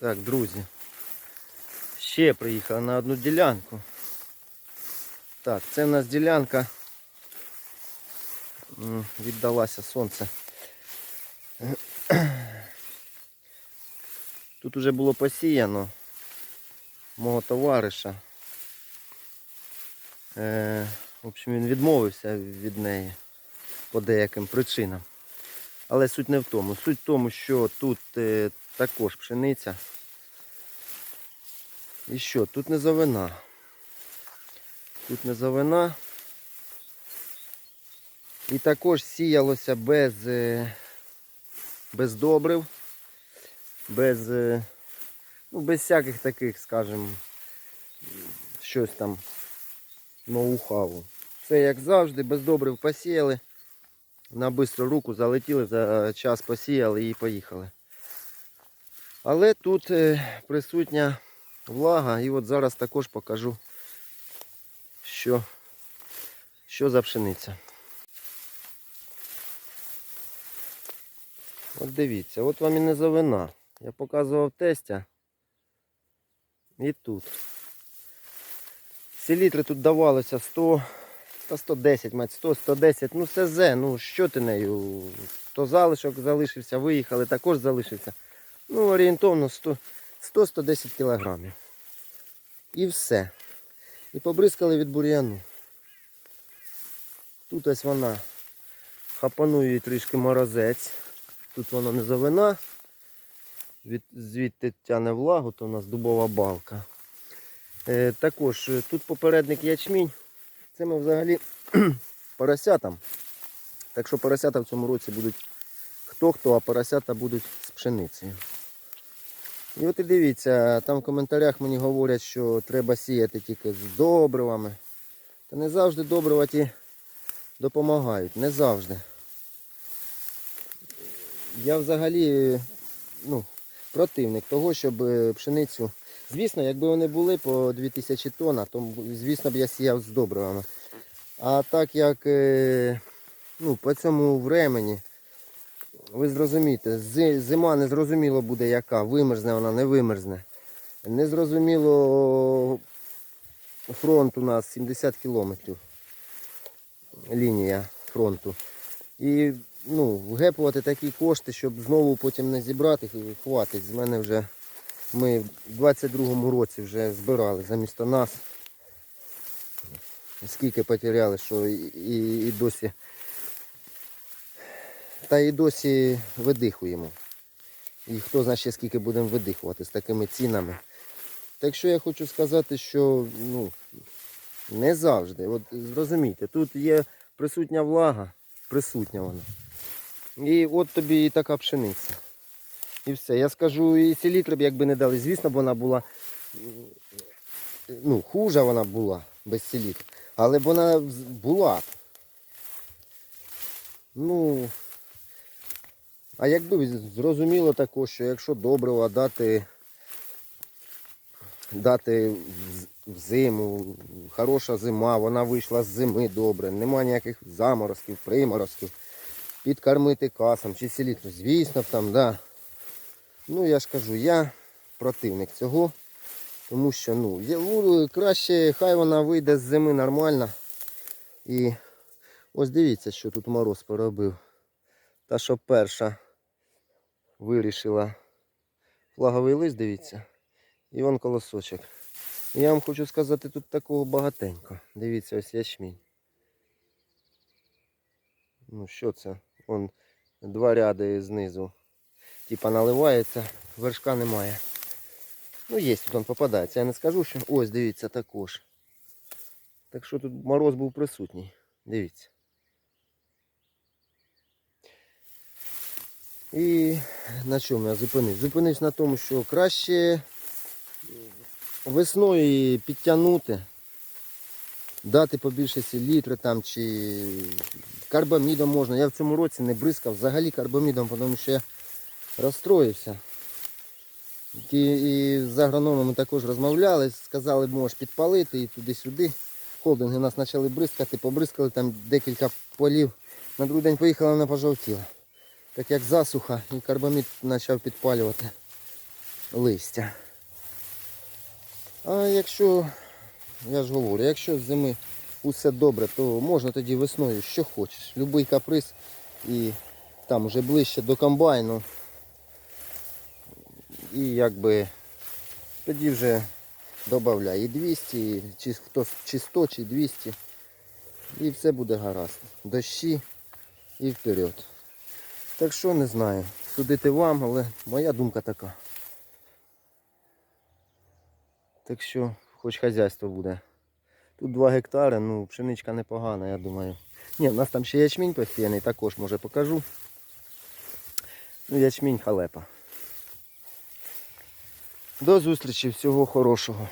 Так, друзі. Ще приїхали на одну ділянку. Так, це в нас ділянка. Віддалася сонце. Тут уже було посіяно мого товариша. Е, в общем, він відмовився від неї по деяким причинам. Але суть не в тому. Суть в тому, що тут е, також пшениця. І що? Тут не завина. Тут не завина. І також сіялося без, е, без добрив, без, е, ну, без всяких таких, скажімо, щось там ноу-хаву. Це як завжди, без добрив посіяли. На бистру руку залетіли, за час посіяли і поїхали. Але тут е, присутня влага, і от зараз також покажу, що, що за пшениця. От дивіться, от вам і низовина. Я показував тестя. І тут. Селітри тут давалося 100, та 110, мать, 100, 110, ну СЗ, ну що ти нею? То залишок залишився, виїхали, також залишився. Ну, орієнтовно 100 100-110 кілограмів. І все. І побризкали від бур'яну. Тут ось вона хапанує трішки морозець. Тут вона не завина. Від, звідти тяне влагу, то у нас дубова балка. Е, також е, тут попередник ячмінь. Це ми взагалі поросятам. Так що поросята в цьому році будуть хто-хто, а поросята будуть з пшеницею. І от і дивіться, там в коментарях мені говорять, що треба сіяти тільки з добривами. Та не завжди добрива ті допомагають. Не завжди. Я взагалі ну, противник того, щоб е, пшеницю. Звісно, якби вони були по 2000 тонн, то звісно б я сіяв з добривами. А так як е, ну, по цьому времені, ви зрозумієте, зима не зрозуміло буде яка, вимерзне вона, не вимерзне. Не зрозуміло фронт у нас 70 кілометрів. Лінія фронту. І ну, вгепувати такі кошти, щоб знову потім не зібрати, хватить. З мене вже ми в 22-му році вже збирали замісто нас. Скільки потеряли, що і, і досі. Та і досі видихуємо. І хто знає ще скільки будемо видихувати з такими цінами. Так що я хочу сказати, що ну, не завжди. От зрозумійте, тут є присутня влага, присутня вона. І от тобі і така пшениця. І все. Я скажу, і селітри б якби не дали, звісно б вона була ну, хужа вона була без селітр. Але вона була. Ну, а якби зрозуміло також, що якщо добрива дати, дати в- зиму, хороша зима, вона вийшла з зими добре, нема ніяких заморозків, приморозків, підкормити касом чи селітру, звісно там, да. Ну я ж кажу, я противник цього. Тому що ну, ну, краще хай вона вийде з зими нормально. І ось дивіться, що тут мороз поробив. Та що перша вирішила флаговий лист, дивіться. І вон колосочок. Я вам хочу сказати, тут такого багатенько. Дивіться, ось ячмінь. Ну що це? Вон два ряди знизу. Типа наливається, вершка немає. Ну, є тут он попадається. Я не скажу, що. Ось, дивіться, також. Так що тут мороз був присутній. Дивіться. І на чому я зупинився? Зупинився на тому, що краще весною підтягнути, дати побільше селітри там чи карбамідом можна. Я в цьому році не бризкав взагалі карбамідом, тому що я розстроївся. І, і з агрономами також розмовляли, сказали, можеш підпалити і туди-сюди. Холдинги нас почали бризкати, побризкали там декілька полів. На другий день поїхала, вона пожовтіла. Так як засуха і карбамід почав підпалювати. листя. А якщо, я ж говорю, якщо з зими усе добре, то можна тоді весною що хочеш. Любий каприз і там уже ближче до комбайну. І якби тоді вже додавай і 200, і чи, хто, чи 100, чи 200. І все буде гаразд. Дощі і вперед. Так що не знаю. Судити вам, але моя думка така. Так що, хоч хазяйство буде. Тут 2 гектари, ну пшеничка непогана, я думаю. Ні, у нас там ще ячмінь посіяний, також може покажу. Ну, ячмінь халепа. До зустрічі, всього хорошого.